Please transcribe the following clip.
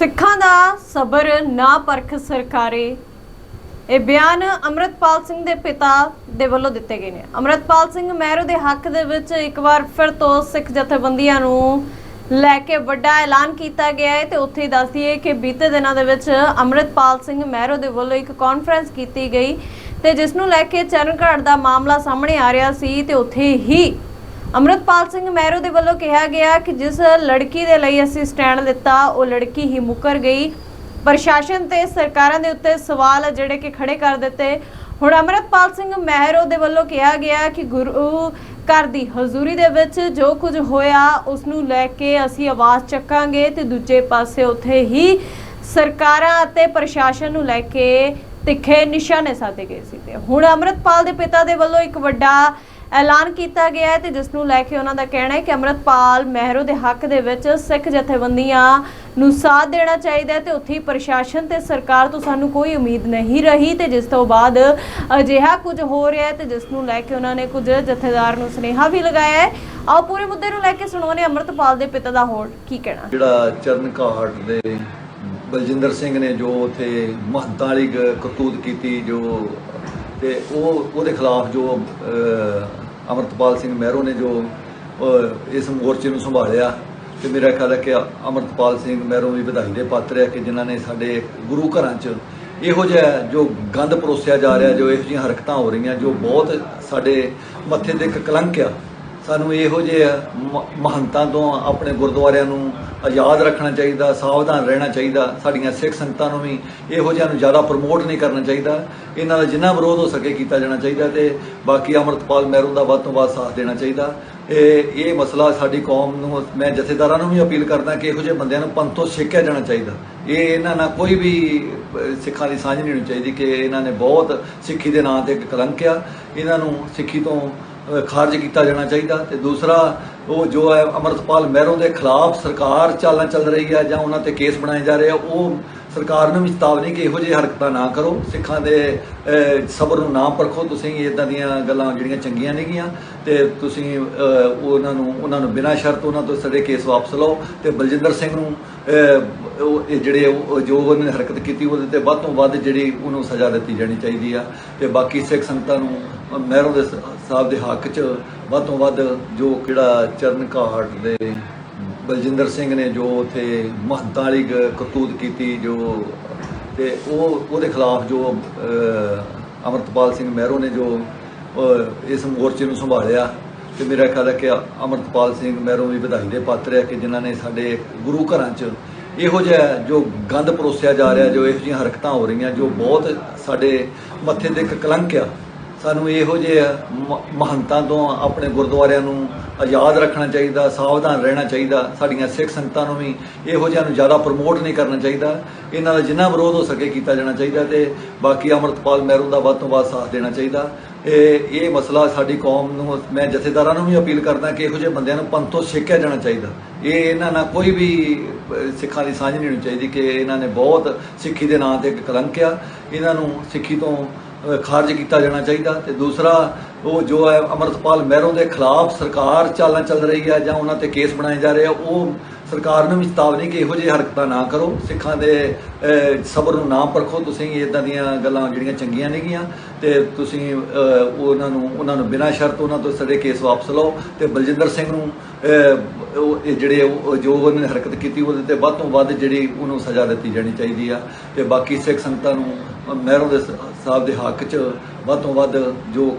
ਸਿੱਖਾਂ ਦਾ ਸਬਰ ਨਾ ਪਰਖ ਸਰਕਾਰੇ। ਇਹ ਬਿਆਨ ਅਮਰਤਪਾਲ ਸਿੰਘ ਦੇ ਪਿਤਾ ਦੇ ਵੱਲੋਂ ਦਿੱਤੇ ਗਏ ਨੇ। ਅਮਰਤਪਾਲ ਸਿੰਘ ਮਹਿਰੂ ਦੇ ਹੱਕ ਦੇ ਵਿੱਚ ਇੱਕ ਵਾਰ ਫਿਰ ਤੋਂ ਸਿੱਖ ਜਥੇਬੰਦੀਆਂ ਨੂੰ ਲੈ ਕੇ ਵੱਡਾ ਐਲਾਨ ਕੀਤਾ ਗਿਆ ਹੈ ਤੇ ਉੱਥੇ ਹੀ ਦੱਸ ਦਈਏ ਕਿ ਬੀਤੇ ਦਿਨਾਂ ਦੇ ਵਿੱਚ ਅਮਰਤਪਾਲ ਸਿੰਘ ਮਹਿਰੋ ਦੇ ਵੱਲੋਂ ਇੱਕ ਕਾਨਫਰੰਸ ਕੀਤੀ ਗਈ ਤੇ ਜਿਸ ਨੂੰ ਲੈ ਕੇ ਚਰਨਘਾਟ ਦਾ ਮਾਮਲਾ ਸਾਹਮਣੇ ਆ ਰਿਹਾ ਸੀ ਤੇ ਉੱਥੇ ਹੀ ਅਮਰਤਪਾਲ ਸਿੰਘ ਮਹਿਰੋ ਦੇ ਵੱਲੋਂ ਕਿਹਾ ਗਿਆ ਕਿ ਜਿਸ ਲੜਕੀ ਦੇ ਲਈ ਅਸੀਂ ਸਟੈਂਡ ਲਿੱਤਾ, ਉਹ ਲੜਕੀ ਹੀ ਮੁੱਕਰ ਗਈ। ਪ੍ਰਸ਼ਾਸਨ ਤੇ ਸਰਕਾਰਾਂ ਦੇ ਉੱਤੇ ਸਵਾਲ ਜਿਹੜੇ ਕਿ ਖੜੇ ਕਰ ਦਿੱਤੇ। ਹੁਣ ਅਮਰਤਪਾਲ ਸਿੰਘ ਮਹਿਰੋ ਦੇ ਵੱਲੋਂ ਕਿਹਾ ਗਿਆ ਕਿ ਗੁਰੂ ਘਰ ਦੀ ਹਜ਼ੂਰੀ ਦੇ ਵਿੱਚ ਜੋ ਕੁਝ ਹੋਇਆ ਉਸ ਨੂੰ ਲੈ ਕੇ ਅਸੀਂ ਆਵਾਜ਼ ਚੱਕਾਂਗੇ ਤੇ ਦੂਜੇ ਪਾਸੇ ਉੱਥੇ ਹੀ ਸਰਕਾਰਾਂ ਅਤੇ ਪ੍ਰਸ਼ਾਸਨ ਨੂੰ ਲੈ ਕੇ ਤਿੱਖੇ ਨਿਸ਼ਾਨੇ ਸਾਧੇ ਗਏ ਸੀ। ਤੇ ਹੁਣ ਅਮਰਤਪਾਲ ਦੇ ਪਿਤਾ ਦੇ ਵੱਲੋਂ ਇੱਕ ਵੱਡਾ ਐਲਾਨ ਕੀਤਾ ਗਿਆ ਹੈ ਤੇ ਜਿਸ ਨੂੰ ਲੈ ਕੇ ਉਹਨਾਂ ਦਾ ਕਹਿਣਾ ਹੈ ਕਿ ਅਮਰਤਪਾਲ ਮਹਿਰੋ ਦੇ ਹੱਕ ਦੇ ਵਿੱਚ ਸਿੱਖ ਜਥੇਬੰਦੀਆਂ ਨੂੰ ਸਾਥ ਦੇਣਾ ਚਾਹੀਦਾ ਹੈ ਤੇ ਉੱਥੇ ਪ੍ਰਸ਼ਾਸਨ ਤੇ ਸਰਕਾਰ ਤੋਂ ਸਾਨੂੰ ਕੋਈ ਉਮੀਦ ਨਹੀਂ ਰਹੀ ਤੇ ਜਿਸ ਤੋਂ ਬਾਅਦ ਅਜਿਹਾ ਕੁਝ ਹੋ ਰਿਹਾ ਹੈ ਤੇ ਜਿਸ ਨੂੰ ਲੈ ਕੇ ਉਹਨਾਂ ਨੇ ਕੁਝ ਜਥੇਦਾਰ ਨੂੰ ਸੁਨੇਹਾ ਵੀ ਲਗਾਇਆ ਹੈ। ਆਓ ਪੂਰੇ ਮੁੱਦੇ ਨੂੰ ਲੈ ਕੇ ਸੁਣਾਉਣੇ ਅਮਰਤਪਾਲ ਦੇ ਪਿਤਾ ਦਾ ਹੋਰ ਕੀ ਕਹਿਣਾ। ਜਿਹੜਾ ਚਰਨ ਘਾਟ ਦੇ ਬਲਜਿੰਦਰ ਸਿੰਘ ਨੇ ਜੋ ਉਥੇ ਮਹੰਤਾਂ ਕਰਤੂਤ ਕੀਤੀ ਜੋ ਤੇ ਉਹ ਉਹਦੇ ਖਿਲਾਫ ਜੋ ਅਮਰਤਪਾਲ ਸਿੰਘ ਮਹਿਰੋ ਨੇ ਜੋ ਇਸ ਮੋਰਚੇ ਨੂੰ ਸੰਭਾਲਿਆ ਤੇ ਮੇਰਾ ਖਿਆਲ ਹੈ ਕਿ ਅਮਰਤਪਾਲ ਸਿੰਘ ਮਹਿਰੋ ਵੀ ਵਧਾਈ ਦੇ ਪਾਤਰ ਹੈ ਕਿ ਜਿਨ੍ਹਾਂ ਨੇ ਸਾਡੇ ਗੁਰੂ ਘਰਾਂ 'ਚ ਇਹੋ ਜਿਹਾ ਜੋ ਗੰਦ ਪਰੋਸਿਆ ਜਾ ਰਿਹਾ, ਜੋ ਇਹੋ ਜਿਹੀਆਂ ਹਰਕਤਾਂ ਹੋ ਰਹੀਆਂ, ਜੋ ਬਹੁਤ ਸਾਡੇ ਮੱਥੇ ਤੇ ਇੱਕ ਕਲੰਕ ਆ ਸਾਨੂੰ ਇਹੋ ਜਿਹੇ ਮ- ਮਹੰਤਾਂ ਤੋਂ ਆਪਣੇ ਗੁਰਦੁਆਰਿਆਂ ਨੂੰ ਆਜ਼ਾਦ ਰੱਖਣਾ ਚਾਹੀਦਾ, ਸਾਵਧਾਨ ਰਹਿਣਾ ਚਾਹੀਦਾ, ਸਾਡੀਆਂ ਸਿੱਖ ਸੰਗਤਾਂ ਨੂੰ ਵੀ ਇਹੋ ਜਿਹਾ ਨੂੰ ਜ਼ਿਆਦਾ ਪ੍ਰਮੋਟ ਨਹੀਂ ਕਰਨਾ ਚਾਹੀਦਾ। ਇਹਨਾਂ ਦਾ ਜਿੰਨਾ ਵਿਰੋਧ ਹੋ ਸਕੇ ਕੀਤਾ ਜਾਣਾ ਚਾਹੀਦਾ ਤੇ ਬਾਕੀ ਅਮਰਤਪਾਲ ਮਹਿਰੂ ਦਾ ਵੱਧ ਤੋਂ ਵੱਧ ਸਾਥ ਦੇਣਾ ਚਾਹੀਦਾ। ਇਹ ਇਹ ਮਸਲਾ ਸਾਡੀ ਕੌਮ ਨੂੰ, ਮੈਂ ਜਥੇਦਾਰਾਂ ਨੂੰ ਵੀ ਅਪੀਲ ਕਰਦਾ ਕਿ ਇਹੋ ਜਿਹੇ ਬੰਦਿਆਂ ਨੂੰ ਪੰਥ ਤੋਂ ਛੇਕਿਆ ਜਾਣਾ ਚਾਹੀਦਾ। ਇਹ ਇਹਨਾਂ ਨਾਲ ਕੋਈ ਵੀ ਸਿੱਖਾਂ ਦੀ ਸਾਂਝ ਨਹੀਂ ਹੋਣੀ ਚਾਹੀਦੀ ਕਿ ਇਹਨਾਂ ਨੇ ਬਹੁਤ ਸਿੱਖੀ ਦੇ ਨਾਂ ਤੇ ਇੱਕ ਕਲੰਕ ਆ। ਇਹਨਾਂ ਨੂੰ ਸਿੱਖੀ ਤੋਂ ਖਾਰਜ ਕੀਤਾ ਜਾਣਾ ਚਾਹੀਦਾ। ਤੇ ਦੂਸਰਾ, ਉਹ ਜੋ ਹੈ ਅਮਰਤਪਾਲ ਮਹਿਰੋਂ ਦੇ ਖਿਲਾਫ ਸਰਕਾਰ ਚਾਲਾਂ ਚੱਲ ਰਹੀ ਹੈ ਜਾਂ ਉਹਨਾਂ ਤੇ ਕੇਸ ਬਣਾਏ ਜਾ ਰਹੇ ਆ, ਉਹ ਸਰਕਾਰ ਨੂੰ ਵੀ ਚੇਤਾਵਨੀ ਕਿ ਇਹੋ ਜਿਹੀ ਹਰਕਤਾਂ ਨਾ ਕਰੋ। ਸਿੱਖਾਂ ਦੇ ਸਬਰ ਨੂੰ ਨਾ ਪਰਖੋ। ਤੁਸੀਂ ਇਦਾਂ ਦੀਆਂ ਗੱਲਾਂ ਜਿਹੜੀਆਂ ਚੰਗੀਆਂ ਨਹੀਂ ਗੀਆਂ ਤੇ ਤੁਸੀਂ ਉਹਨਾਂ ਨੂੰ ਉਹਨਾਂ ਨੂੰ ਬਿਨਾਂ ਸ਼ਰਤ ਉਹਨਾਂ ਤੋਂ ਸਾਡੇ ਕੇਸ ਵਾਪਸ ਲਓ ਤੇ ਬਲਜਿੰਦਰ ਸਿੰਘ ਨੂੰ ਉਹ ਇਹ ਜਿਹੜੇ ਉਹ- ਜੋ ਉਹਨੇ ਹਰਕਤ ਕੀਤੀ ਉਹਦੇ ਤੇ ਵੱਧ ਤੋਂ ਵੱਧ ਜਿਹੜੀ ਉਹਨੂੰ ਸਜ਼ਾ ਦਿੱਤੀ ਜਾਣੀ ਚਾਹੀਦੀ ਆ। ਤੇ ਬਾਕੀ ਸਿੱਖ ਸੰਗਤਾਂ ਨੂੰ ਮਹਿਰੋਂ ਦੇ ਸਾਹਿਬ ਦੇ ਹੱਕ 'ਚ ਵੱਧ ਤੋਂ ਵੱਧ ਜੋ ਕਿਹੜਾ ਚਰਨ ਘਾਟ ਦੇ ਬਲਜਿੰਦਰ ਸਿੰਘ ਨੇ ਜੋ ਉੱਥੇ ਮਹੰਤਾਂ ਵਾਲੀ ਕਰਤੂਤ ਕੀਤੀ ਜੋ ਤੇ ਉਹ ਉਹਦੇ ਖਿਲਾਫ ਜੋ ਅਹ, ਅਮਰਤਪਾਲ ਸਿੰਘ ਮਹਿਰੋ ਨੇ ਜੋ ਇਸ ਮੋਰਚੇ ਨੂੰ ਸੰਭਾਲਿਆ ਤੇ ਮੇਰਾ ਖਿਆਲ ਹੈ ਕਿ ਅਮਰਤਪਾਲ ਸਿੰਘ ਮਹਿਰੋ ਵੀ ਵਧਾਈ ਦੇ ਪਾਤਰ ਹੈ ਕਿ ਜਿਨ੍ਹਾਂ ਨੇ ਸਾਡੇ ਗੁਰੂ ਘਰਾਂ 'ਚ ਇਹੋ ਜਿਹਾ ਜੋ ਗੰਦ ਪਰੋਸਿਆ ਜਾ ਰਿਹਾ ਜੋ ਇਹੋ ਜਿਹੀਆਂ ਹਰਕਤਾਂ ਹੋ ਰਹੀਆਂ ਜੋ ਬਹੁਤ ਸਾਡੇ ਮੱਥੇ ਤੇ ਇੱਕ ਕਲੰਕ ਆ ਸਾਨੂੰ ਇਹੋ ਜਿਹੇ ਮ- ਮਹੰਤਾਂ ਤੋਂ ਆਪਣੇ ਗੁਰਦੁਆਰਿਆਂ ਨੂੰ ਆਜ਼ਾਦ ਰੱਖਣਾ ਚਾਹੀਦਾ, ਸਾਵਧਾਨ ਰਹਿਣਾ ਚਾਹੀਦਾ, ਸਾਡੀਆਂ ਸਿੱਖ ਸੰਗਤਾਂ ਨੂੰ ਵੀ ਇਹੋ ਜਿਹਾ ਨੂੰ ਜ਼ਿਆਦਾ ਪ੍ਰਮੋਟ ਨਹੀਂ ਕਰਨਾ ਚਾਹੀਦਾ। ਇਹਨਾਂ ਦਾ ਜਿੰਨਾ ਵਿਰੋਧ ਹੋ ਸਕੇ ਕੀਤਾ ਜਾਣਾ ਚਾਹੀਦਾ ਤੇ ਬਾਕੀ ਅਮਰਤਪਾਲ ਮਹਿਰੂ ਦਾ ਵੱਧ ਤੋਂ ਵੱਧ ਸਾਥ ਦੇਣਾ ਚਾਹੀਦਾ। ਇਹ ਇਹ ਮਸਲਾ ਸਾਡੀ ਕੌਮ ਨੂੰ, ਮੈਂ ਜਥੇਦਾਰਾਂ ਨੂੰ ਵੀ ਅਪੀਲ ਕਰਦਾ ਕਿ ਇਹੋ ਜਿਹੇ ਬੰਦਿਆਂ ਨੂੰ ਪੰਥ ਤੋਂ ਛੇਕਿਆ ਜਾਣਾ ਚਾਹੀਦਾ। ਇਹ ਇਹਨਾਂ ਨਾਲ ਕੋਈ ਵੀ ਸਿੱਖਾਂ ਦੀ ਸਾਂਝ ਨਹੀਂ ਹੋਣੀ ਚਾਹੀਦੀ ਕਿ ਇਹਨਾਂ ਨੇ ਬਹੁਤ ਸਿੱਖੀ ਦੇ ਨਾਂ ਤੇ ਇੱਕ ਕਲੰਕ ਆ। ਇਹਨਾਂ ਨੂੰ ਸਿੱਖੀ ਤੋਂ ਖਾਰਜ ਕੀਤਾ ਜਾਣਾ ਚਾਹੀਦਾ ਤੇ ਦੂਸਰਾ, ਉਹ ਜੋ ਹੈ ਅਮਰਤਪਾਲ ਮਹਿਰੋਂ ਦੇ ਖਿਲਾਫ ਸਰਕਾਰ ਚਾਲਾਂ ਚੱਲ ਰਹੀ ਹੈ ਜਾਂ ਉਹਨਾਂ ਤੇ ਕੇਸ ਬਣਾਏ ਜਾ ਰਹੇ ਆ, ਉਹ ਸਰਕਾਰ ਨੂੰ ਵੀ ਚੇਤਾਵਨੀ ਕਿ ਇਹੋ ਜਿਹੀ ਹਰਕਤਾਂ ਨਾ ਕਰੋ। ਸਿੱਖਾਂ ਦੇ ਸਬਰ ਨੂੰ ਨਾ ਪਰਖੋ। ਤੁਸੀਂ ਇਦਾਂ ਦੀਆਂ ਗੱਲਾਂ ਜਿਹੜੀਆਂ ਚੰਗੀਆਂ ਨਹੀਂ ਗੀਆਂ ਤੇ ਤੁਸੀਂ ਉਹਨਾਂ ਨੂੰ ਉਹਨਾਂ ਨੂੰ ਬਿਨਾਂ ਸ਼ਰਤ ਉਹਨਾਂ ਤੋਂ ਸਾਡੇ ਕੇਸ ਵਾਪਸ ਲਓ ਤੇ ਬਲਜਿੰਦਰ ਸਿੰਘ ਨੂੰ ਉਹ, ਇਹ ਜਿਹੜੇ ਜੋ ਉਹਨਾਂ ਨੇ ਹਰਕਤ ਕੀਤੀ ਉਹਦੇ ਤੇ ਵੱਧ ਤੋਂ ਵੱਧ ਜਿਹੜੀ ਉਹਨੂੰ ਸਜ਼ਾ ਦਿੱਤੀ ਜਾਣੀ ਚਾਹੀਦੀ ਆ ਤੇ ਬਾਕੀ ਸਿੱਖ ਸੰਗਤਾਂ ਨੂੰ ਮਹਿਰੋਂ ਦੇ ਸਾਹਿਬ ਦੇ ਹੱਕ 'ਚ ਵੱਧ ਤੋਂ ਵੱਧ ਜੋ